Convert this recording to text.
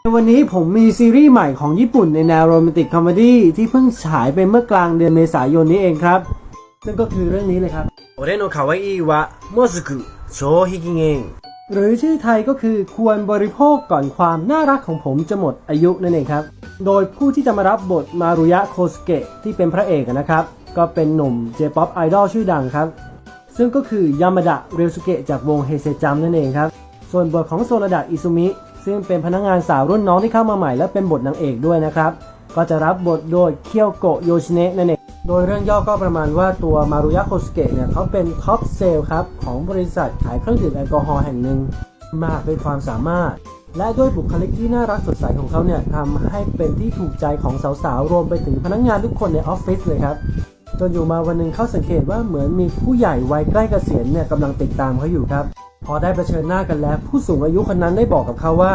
ในวันนี้ผมมีซีรีส์ใหม่ของญี่ปุ่นในแนวโรแมนติกคอมเมดี้ที่เพิ่งฉายไปเมื่อกลางเดือนเมษายนนี้เองครับ ซึ่งก็คือเรื่องนี้เลยครับโอเรโนคาวาอิวะโมซุกุโชฮิกิเงงหรือชื่อไทยก็คือควรบริโภคก่อนความน่ารักของผมจะหมดอายุนั่นเองครับ โดยผู้ที่จะมารับบทมารุยะโคสเกะที่เป็นพระเอกนะครับ ก็เป็นหนุ่มเจป๊อปไอดอลชื่อดังครับ ซึ่งก็คือยามาดะเรียวสุเกะจากวงเฮเซจัมนั่นเองครับ ส่วนบทของโซนาดะอิซุมิ ซึ่งเป็นพนักงานสาวรุ่นน้องที่เข้ามาใหม่และเป็นบทนางเอกด้วยนะครับ ก็จะรับบทโดยเคียวโกะโยชิเนะนั่นเอง โดยเรื่องย่อก็ประมาณว่าตัวมารุยะโคสเกะเนี่ยเขาเป็นท็อปเซลล์ครับของบริษัทขายเครื่องดื่มแอลกอฮอล์แห่งหนึ่ง มากด้วยความสามารถ และด้วยบุคลิกที่น่ารักสดใสของเขาเนี่ยทำให้เป็นที่ถูกใจของสาวๆรวมไปถึงพนักงานทุกคนในออฟฟิศเลยครับจนอยู่มาวันหนึ่งเขาสังเกตว่าเหมือนมีผู้ใหญ่วัยใกล้เกษียณเนี่ยกำลังติดตามเขาอยู่ครับ พอได้เผชิญหน้ากันแล้ว ผู้สูงอายุคนนั้นได้บอกกับเขาว่า